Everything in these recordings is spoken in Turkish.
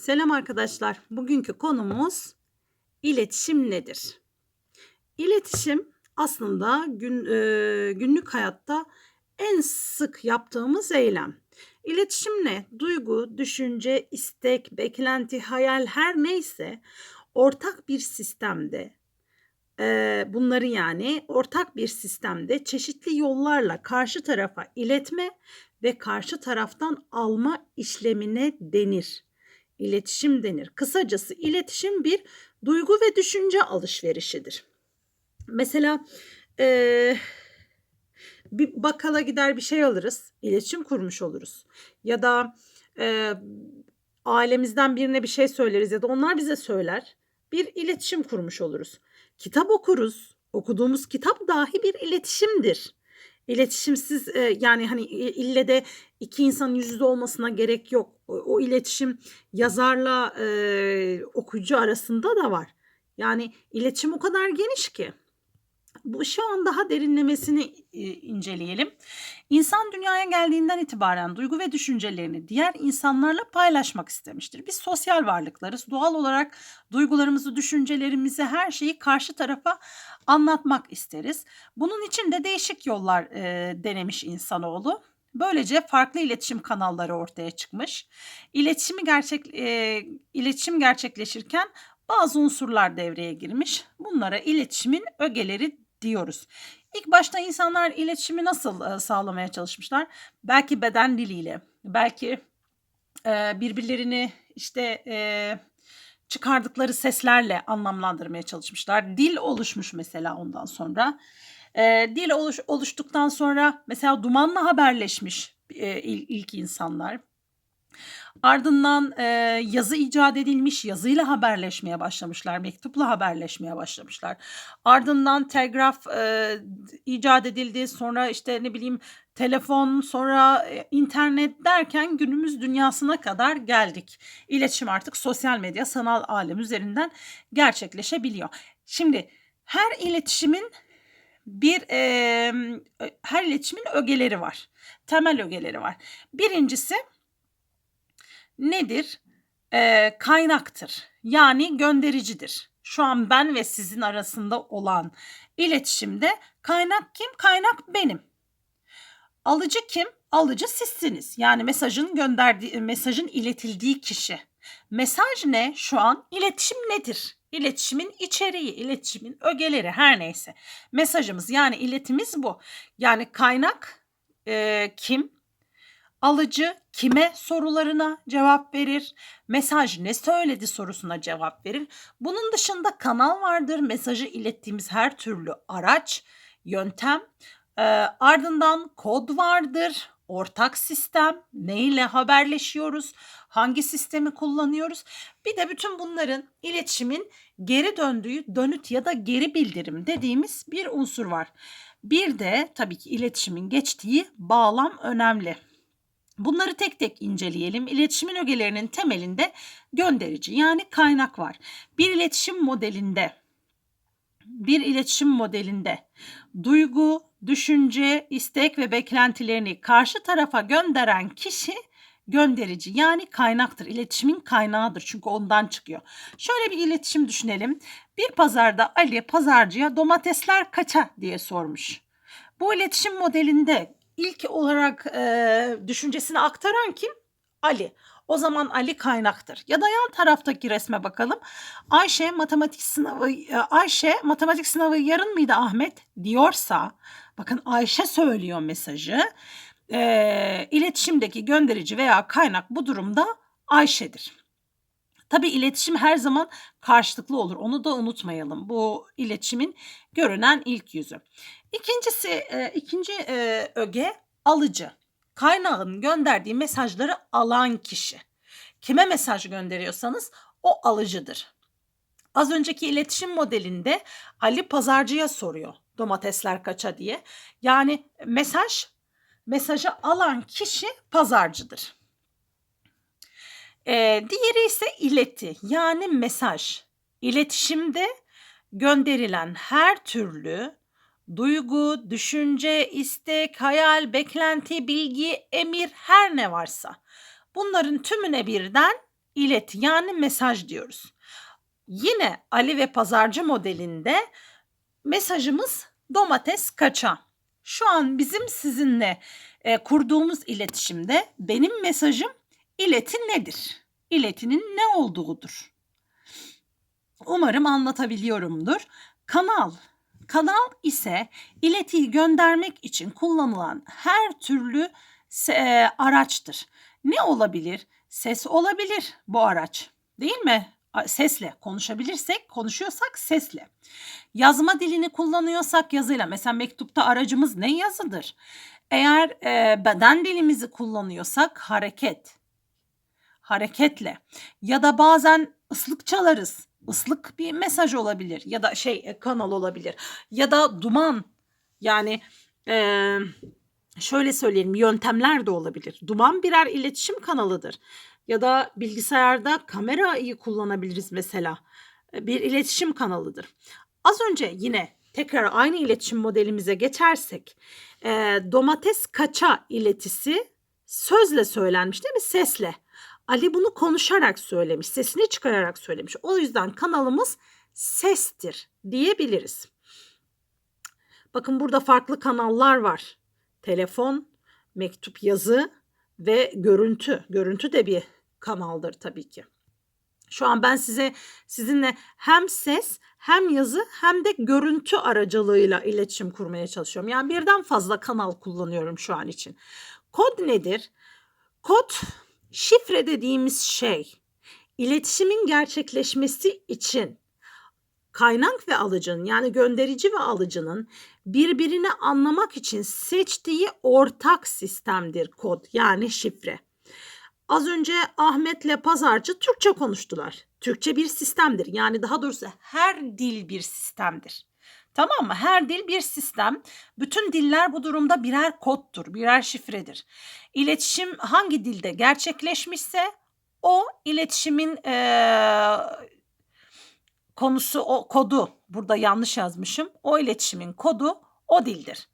Selam arkadaşlar. Bugünkü konumuz iletişim nedir? İletişim aslında gün, e, günlük hayatta en sık yaptığımız eylem. İletişim ne? Duygu, düşünce, istek, beklenti, hayal her neyse ortak bir sistemde e, bunları yani ortak bir sistemde çeşitli yollarla karşı tarafa iletme ve karşı taraftan alma işlemine denir. İletişim denir. Kısacası iletişim bir duygu ve düşünce alışverişidir. Mesela eee, bir bakkala gider bir şey alırız, iletişim kurmuş oluruz. Ya da eee, ailemizden birine bir şey söyleriz ya da onlar bize söyler. Bir iletişim kurmuş oluruz. Kitap okuruz. Okuduğumuz kitap dahi bir iletişimdir. İletişimsiz e, yani hani i- ille de iki insanın yüz yüze olmasına gerek yok. O, o iletişim yazarla e, okuyucu arasında da var. Yani iletişim o kadar geniş ki. Bu şu an daha derinlemesini e, inceleyelim. İnsan dünyaya geldiğinden itibaren duygu ve düşüncelerini diğer insanlarla paylaşmak istemiştir. Biz sosyal varlıklarız. Doğal olarak duygularımızı, düşüncelerimizi, her şeyi karşı tarafa anlatmak isteriz. Bunun için de değişik yollar e, denemiş insanoğlu. Böylece farklı iletişim kanalları ortaya çıkmış. İletişimi gerçek e, iletişim gerçekleşirken bazı unsurlar devreye girmiş. Bunlara iletişimin ögeleri diyoruz. İlk başta insanlar iletişimi nasıl sağlamaya çalışmışlar? Belki beden diliyle, belki birbirlerini işte çıkardıkları seslerle anlamlandırmaya çalışmışlar. Dil oluşmuş mesela ondan sonra. Dil oluş, oluştuktan sonra mesela dumanla haberleşmiş il- ilk insanlar. Ardından e, yazı icat edilmiş, yazıyla haberleşmeye başlamışlar, mektupla haberleşmeye başlamışlar. Ardından telgraf e, icat edildi, sonra işte ne bileyim telefon, sonra e, internet derken günümüz dünyasına kadar geldik. İletişim artık sosyal medya, sanal alem üzerinden gerçekleşebiliyor. Şimdi her iletişimin bir e, her iletişimin ögeleri var. Temel ögeleri var. Birincisi nedir? Eee, kaynaktır. Yani göndericidir. Şu an ben ve sizin arasında olan iletişimde kaynak kim? Kaynak benim. Alıcı kim? Alıcı sizsiniz. Yani mesajın gönderdiği, mesajın iletildiği kişi. Mesaj ne? Şu an iletişim nedir? İletişimin içeriği, iletişimin ögeleri her neyse. Mesajımız yani iletimiz bu. Yani kaynak eee, kim? Alıcı kime sorularına cevap verir? Mesaj ne söyledi sorusuna cevap verir. Bunun dışında kanal vardır. Mesajı ilettiğimiz her türlü araç, yöntem. Ee, ardından kod vardır. Ortak sistem. Ne ile haberleşiyoruz? Hangi sistemi kullanıyoruz? Bir de bütün bunların iletişimin geri döndüğü dönüt ya da geri bildirim dediğimiz bir unsur var. Bir de tabii ki iletişimin geçtiği bağlam önemli. Bunları tek tek inceleyelim. İletişimin ögelerinin temelinde gönderici yani kaynak var. Bir iletişim modelinde bir iletişim modelinde duygu, düşünce, istek ve beklentilerini karşı tarafa gönderen kişi gönderici yani kaynaktır. İletişimin kaynağıdır çünkü ondan çıkıyor. Şöyle bir iletişim düşünelim. Bir pazarda Ali pazarcıya domatesler kaça diye sormuş. Bu iletişim modelinde ilk olarak e, düşüncesini aktaran kim? Ali. O zaman Ali kaynaktır. Ya da yan taraftaki resme bakalım. Ayşe matematik sınavı Ayşe matematik sınavı yarın mıydı Ahmet diyorsa bakın Ayşe söylüyor mesajı. E, iletişimdeki gönderici veya kaynak bu durumda Ayşe'dir. Tabii iletişim her zaman karşılıklı olur. Onu da unutmayalım. Bu iletişimin görünen ilk yüzü. İkincisi, e, ikinci e, öge alıcı. Kaynağın gönderdiği mesajları alan kişi. Kime mesaj gönderiyorsanız o alıcıdır. Az önceki iletişim modelinde Ali pazarcıya soruyor domatesler kaça diye. Yani mesaj mesajı alan kişi pazarcıdır. Ee, diğeri ise ileti yani mesaj. İletişimde gönderilen her türlü duygu, düşünce, istek, hayal, beklenti, bilgi, emir her ne varsa bunların tümüne birden ileti yani mesaj diyoruz. Yine Ali ve Pazarcı modelinde mesajımız domates kaça. Şu an bizim sizinle e, kurduğumuz iletişimde benim mesajım ileti nedir? İletinin ne olduğudur. Umarım anlatabiliyorumdur. Kanal. Kanal ise iletiyi göndermek için kullanılan her türlü e, araçtır. Ne olabilir? Ses olabilir bu araç. Değil mi? Sesle konuşabilirsek, konuşuyorsak sesle. Yazma dilini kullanıyorsak yazıyla. Mesela mektupta aracımız ne yazıdır? Eğer e, beden dilimizi kullanıyorsak hareket. Hareketle. Ya da bazen ıslık çalarız. Islık bir mesaj olabilir ya da şey e, kanal olabilir. Ya da duman. Yani e, şöyle söyleyelim yöntemler de olabilir. Duman birer iletişim kanalıdır. Ya da bilgisayarda kamerayı kullanabiliriz mesela. E, Bir iletişim kanalıdır. Az önce yine tekrar aynı iletişim modelimize geçersek e, domates kaça iletisi sözle söylenmiş değil mi? Sesle. Ali bunu konuşarak söylemiş, sesini çıkararak söylemiş. O yüzden kanalımız sestir diyebiliriz. Bakın burada farklı kanallar var. Telefon, mektup yazı ve görüntü. Görüntü de bir kanaldır tabii ki. Şu an ben size sizinle hem ses hem yazı hem de görüntü aracılığıyla iletişim kurmaya çalışıyorum. Yani birden fazla kanal kullanıyorum şu an için. Kod nedir? Kod şifre dediğimiz şey iletişimin gerçekleşmesi için kaynak ve alıcının yani gönderici ve alıcının birbirini anlamak için seçtiği ortak sistemdir kod yani şifre. Az önce Ahmet'le pazarcı Türkçe konuştular. Türkçe bir sistemdir. Yani daha doğrusu her dil bir sistemdir. Tamam mı? Her dil bir sistem. Bütün diller bu durumda birer kodtur, birer şifredir. İletişim hangi dilde gerçekleşmişse o iletişimin eee, konusu o kodu. Burada yanlış yazmışım. O iletişimin kodu o dildir.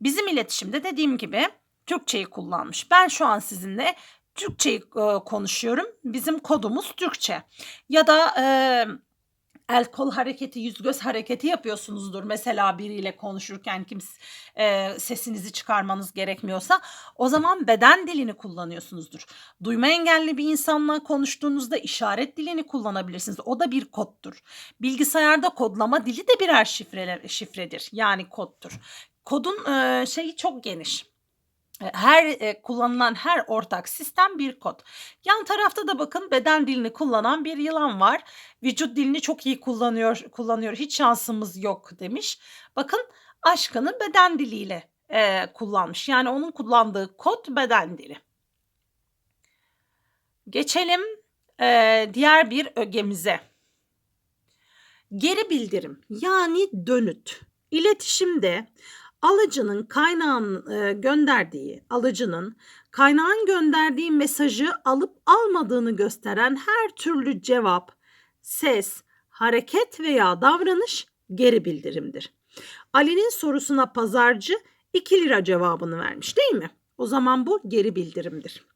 Bizim iletişimde dediğim gibi Türkçeyi kullanmış. Ben şu an sizinle Türkçeyi e, konuşuyorum. Bizim kodumuz Türkçe. Ya da e, el kol hareketi, yüz göz hareketi yapıyorsunuzdur. Mesela biriyle konuşurken kim e, sesinizi çıkarmanız gerekmiyorsa o zaman beden dilini kullanıyorsunuzdur. Duyma engelli bir insanla konuştuğunuzda işaret dilini kullanabilirsiniz. O da bir koddur. Bilgisayarda kodlama dili de birer şifre, şifredir. Yani koddur. Kodun e, şeyi çok geniş. Her e, kullanılan her ortak sistem bir kod. Yan tarafta da bakın beden dilini kullanan bir yılan var. Vücut dilini çok iyi kullanıyor, kullanıyor. Hiç şansımız yok demiş. Bakın aşkını beden diliyle e, kullanmış. Yani onun kullandığı kod beden dili. Geçelim e, diğer bir ögemize. Geri bildirim yani dönüt. İletişimde alıcının kaynağın e, gönderdiği, alıcının kaynağın gönderdiği mesajı alıp almadığını gösteren her türlü cevap, ses, hareket veya davranış geri bildirimdir. Ali'nin sorusuna pazarcı 2 lira cevabını vermiş değil mi? O zaman bu geri bildirimdir.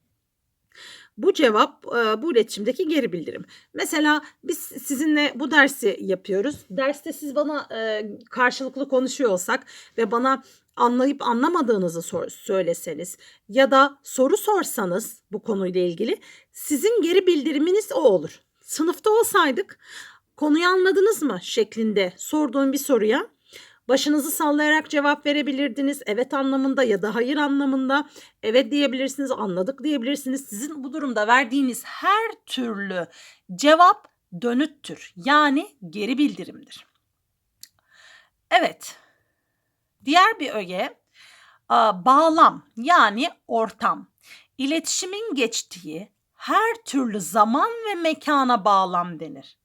Bu cevap e, bu iletişimdeki geri bildirim. Mesela biz sizinle bu dersi yapıyoruz. Derste siz bana e, karşılıklı konuşuyor olsak ve bana anlayıp anlamadığınızı sor- söyleseniz ya da soru sorsanız bu konuyla ilgili sizin geri bildiriminiz o olur. Sınıfta olsaydık konuyu anladınız mı şeklinde sorduğum bir soruya başınızı sallayarak cevap verebilirdiniz. Evet anlamında ya da hayır anlamında. Evet diyebilirsiniz, anladık diyebilirsiniz. Sizin bu durumda verdiğiniz her türlü cevap dönüttür. Yani geri bildirimdir. Evet. Diğer bir öge bağlam yani ortam. İletişimin geçtiği her türlü zaman ve mekana bağlam denir.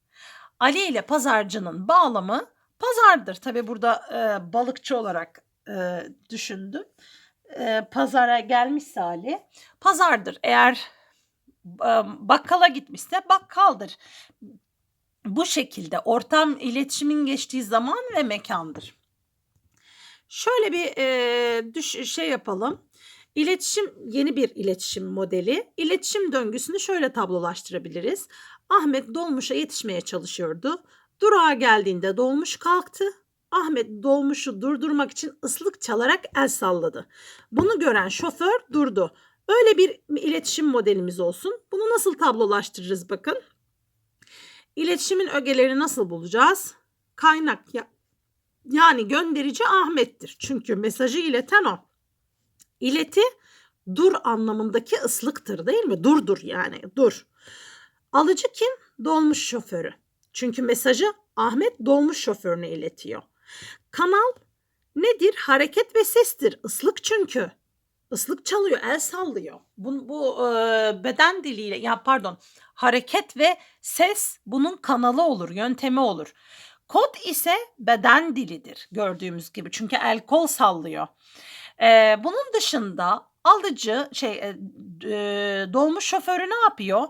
Ali ile pazarcının bağlamı pazardır. Tabi burada e, balıkçı olarak e, düşündüm. E, pazara gelmişse Ali pazardır. Eğer e, bakkala gitmişse bakkaldır. Bu şekilde ortam iletişimin geçtiği zaman ve mekandır. Şöyle bir e, düş şey yapalım. İletişim yeni bir iletişim modeli. İletişim döngüsünü şöyle tablolaştırabiliriz. Ahmet dolmuşa yetişmeye çalışıyordu. Durağa geldiğinde dolmuş kalktı. Ahmet dolmuşu durdurmak için ıslık çalarak el salladı. Bunu gören şoför durdu. Öyle bir iletişim modelimiz olsun. Bunu nasıl tablolaştırırız bakın. İletişimin ögelerini nasıl bulacağız? Kaynak ya, yani gönderici Ahmet'tir. Çünkü mesajı ileten o. İleti dur anlamındaki ıslıktır değil mi? Dur dur yani dur. Alıcı kim? Dolmuş şoförü. Çünkü mesajı Ahmet dolmuş şoförüne iletiyor. Kanal nedir? Hareket ve sestir. Islık çünkü. Islık çalıyor, el sallıyor. Bu, bu e, beden diliyle, ya pardon, hareket ve ses bunun kanalı olur, yöntemi olur. Kod ise beden dilidir gördüğümüz gibi. Çünkü el kol sallıyor. E, bunun dışında alıcı şey e, e, dolmuş şoförü ne yapıyor?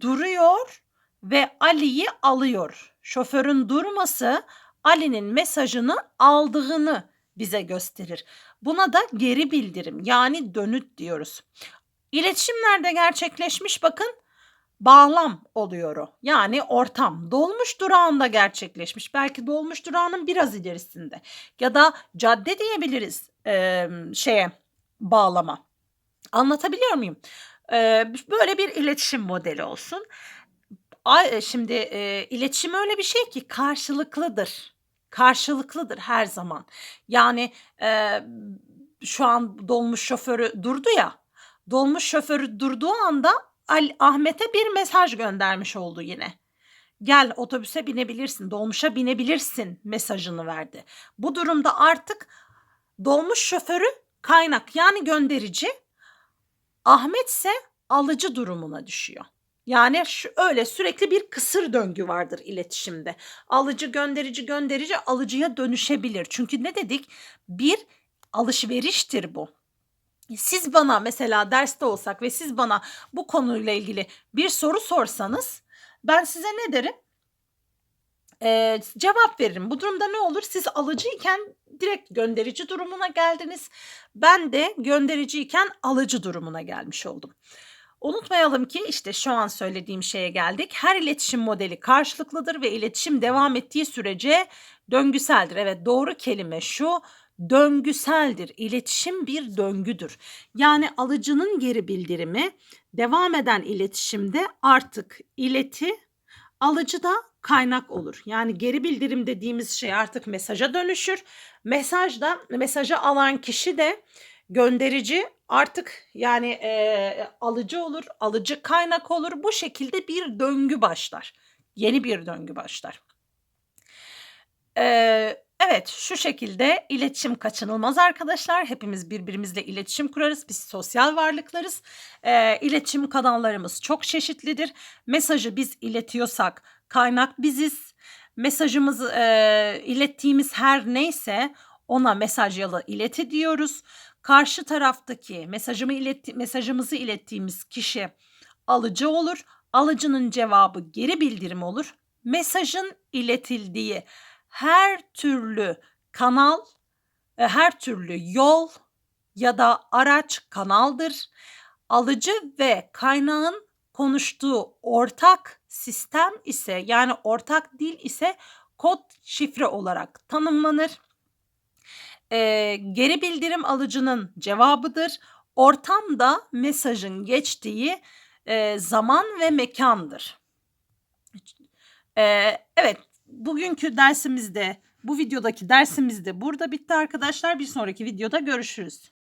Duruyor ve Ali'yi alıyor. Şoförün durması Ali'nin mesajını aldığını bize gösterir. Buna da geri bildirim yani dönüt diyoruz. İletişim nerede gerçekleşmiş bakın bağlam oluyor o. Yani ortam dolmuş durağında gerçekleşmiş. Belki dolmuş durağının biraz ilerisinde. Ya da cadde diyebiliriz e, şeye bağlama. Anlatabiliyor muyum? E, böyle bir iletişim modeli olsun. Ay, şimdi e, iletişim öyle bir şey ki karşılıklıdır. Karşılıklıdır her zaman. Yani e, şu an dolmuş şoförü durdu ya. Dolmuş şoförü durduğu anda Ali, Ahmet'e bir mesaj göndermiş oldu yine. Gel otobüse binebilirsin, dolmuşa binebilirsin mesajını verdi. Bu durumda artık dolmuş şoförü kaynak yani gönderici, Ahmet ise alıcı durumuna düşüyor. Yani şu öyle sürekli bir kısır döngü vardır iletişimde. Alıcı gönderici gönderici alıcıya dönüşebilir. Çünkü ne dedik? Bir alışveriştir bu. Siz bana mesela derste olsak ve siz bana bu konuyla ilgili bir soru sorsanız ben size ne derim? Ee, cevap veririm. Bu durumda ne olur? Siz alıcıyken direkt gönderici durumuna geldiniz. Ben de göndericiyken alıcı durumuna gelmiş oldum. Unutmayalım ki işte şu an söylediğim şeye geldik. Her iletişim modeli karşılıklıdır ve iletişim devam ettiği sürece döngüseldir. Evet doğru kelime şu döngüseldir. İletişim bir döngüdür. Yani alıcının geri bildirimi devam eden iletişimde artık ileti alıcı da kaynak olur. Yani geri bildirim dediğimiz şey artık mesaja dönüşür. Mesajda mesajı alan kişi de gönderici artık yani e, alıcı olur, alıcı kaynak olur. Bu şekilde bir döngü başlar. Yeni bir döngü başlar. Ee, evet şu şekilde iletişim kaçınılmaz arkadaşlar. Hepimiz birbirimizle iletişim kurarız. Biz sosyal varlıklarız. Ee, iletişim kanallarımız çok çeşitlidir. Mesajı biz iletiyorsak kaynak biziz. Mesajımızı e, ilettiğimiz her neyse ona mesaj yalı ileti diyoruz karşı taraftaki mesajımı iletti, mesajımızı ilettiğimiz kişi alıcı olur. Alıcının cevabı geri bildirim olur. Mesajın iletildiği her türlü kanal, e, her türlü yol ya da araç kanaldır. Alıcı ve kaynağın konuştuğu ortak sistem ise yani ortak dil ise kod şifre olarak tanımlanır. Eee, geri bildirim alıcının cevabıdır. Ortam da mesajın geçtiği, eee, zaman ve mekandır. Eee, evet, bugünkü dersimizde, bu videodaki dersimiz de burada bitti arkadaşlar. Bir sonraki videoda görüşürüz.